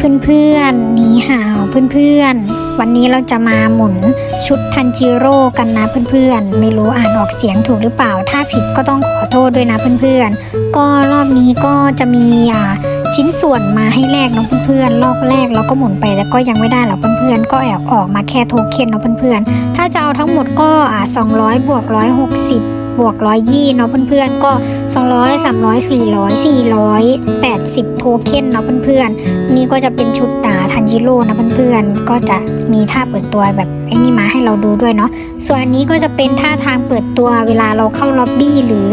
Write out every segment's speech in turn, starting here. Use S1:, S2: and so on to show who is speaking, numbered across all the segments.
S1: เพื่อนๆหนีหาวเพื่อนๆ วันนี้เราจะมาหมุนชุดทันจิโร่กันนะเพื่อนๆ ไม่รู้อ่านออกเสียงถูกหรือเปล่า ถ้าผิดก็ต้องขอโทษด้วยนะเพื่อนๆ ก็รอบนี้ก็จะมีอ่าชิ้นส่วนมาให้แลกเนาะเพื่อนๆรอบแรกเราก็หมุนไปแต่ก็ยังไม่ได้หรอกเพื่อนๆ ก็แอบออกมาแค่โทเค็นเนาะเพื่อนๆ ถ้าจะเอาทั้งหมดก็อ่า200บวก160 บวกร้อยยี่เนาะเพื่อนๆ ก็ 200 300 400 480 โทเค็นเนาะเพื่อนๆ นี่ก็จะเป็นชุดตาทันจิโร่นะเพื่อนๆ ก็จะมีท่าเปิดตัวแบบไอ้นี่มาให้เราดูด้วยเนาะ ส่วนอันนี้ก็จะเป็นท่าทางเปิดตัวเวลาเราเข้าล็อบบี้หรือ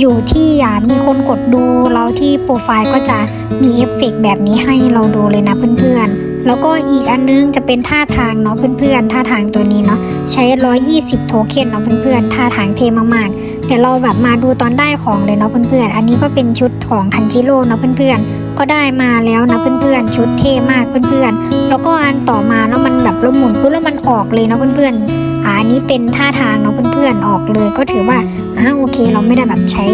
S1: อยู่ที่อ่ามีคนกดดูเราที่โปรไฟล์ก็จะมีเอฟเฟกต์แบบนี้ให้เราดูเลยนะเพื่อนๆ แล้วก็อีกอันนึงจะเป็นท่าทางเนาะเพื่อนๆท่าทางตัวนี้เนาะใช้ 120 โทเค็นเนาะเพื่อนๆท่าทางเท่มากๆเดี๋ยวเราแบบมาดูตอนได้ของเลยเนาะเพื่อนๆอันนี้ก็เป็นชุดของทันจิโร่เนาะเพื่อนๆก็ได้มาแล้วนะเพื่อนๆ ชุดเท่มากเพื่อนๆ แล้วก็อันต่อมาแล้วมันแบบเราหมุนปุ๊บแล้วมันออกเลยเนาะเพื่อนๆ อันนี้เป็นท่าทางเนาะเพื่อนๆออกเลยก็ถือว่าอ่าโอเค เราไม่ได้แบบใช้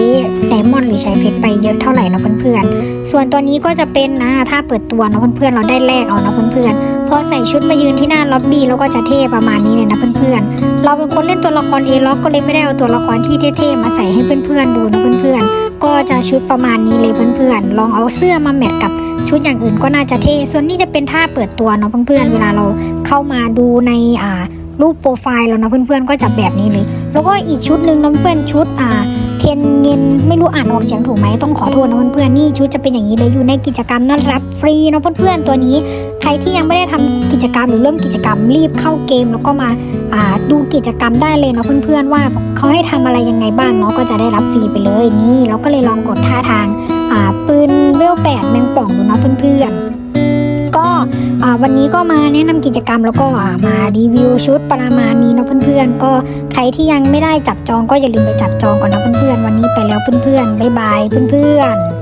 S1: ไดมอนด์หรือใช้เพชรไปเยอะเท่าไหร่เนาะเพื่อนๆ ส่วนตัวนี้ก็จะเป็นนะถ้าเปิดตัวเนาะเพื่อนๆเราได้แลกเอาเนาะเพื่อนๆพอใส่ชุดมายืนที่หน้าล็อบบี้แล้วก็จะเท่ประมาณนี้เลยนะเพื่อนๆ เราเป็นคนเล่นตัวละครเอล็อกก็เลยไม่ได้เอาตัวละครที่เท่ๆมาใส่ให้เพื่อนๆดูนะเพื่อนๆก็จะชุดประมาณนี้เลยเพื่อนๆ ลองเอาเสื้อมาแมทกับชุดอย่างอื่นก็น่าจะเท่ ส่วนนี้จะเป็นท่าเปิดตัวเนาะเพื่อนๆ เวลาเราเข้ามาดูในอ่า รูปโปรไฟล์เรานะเพื่อนๆ ก็จะแบบนี้เลย แล้วก็อีกชุดหนึ่งนะเพื่อนๆชุดอ่าเทนเงินไม่รู้อ่านออกเสียงถูกไหมต้องขอโทษนะเพื่อนๆนี่ชุดจะเป็นอย่างนี้เลยอยู่ในกิจกรรมนั้นรับฟรีนะเพื่อนๆตัวนี้ ใครที่ยังไม่ได้ทำกิจกรรมหรือเริ่มกิจกรรมรีบเข้าเกมแล้วก็มาอ่าดูกิจกรรมได้เลยนะเพื่อนๆว่าเขาให้ทำอะไรยังไงบ้างเนาะก็จะได้รับฟรีไปเลยนี่เราก็เลยลองกดท่าทางอ่าปืนเวลแปดแมงป่องดูนะเพื่อนๆ วันนี้ก็มาแนะนำกิจกรรมแล้วก็มารีวิวชุดประมาณนี้เนาะเพื่อนๆ ก็ใครที่ยังไม่ได้จับจองก็อย่าลืมไปจับจองก่อนนะเพื่อนๆ วันนี้ไปแล้วเพื่อนๆบ๊ายบายเพื่อนๆ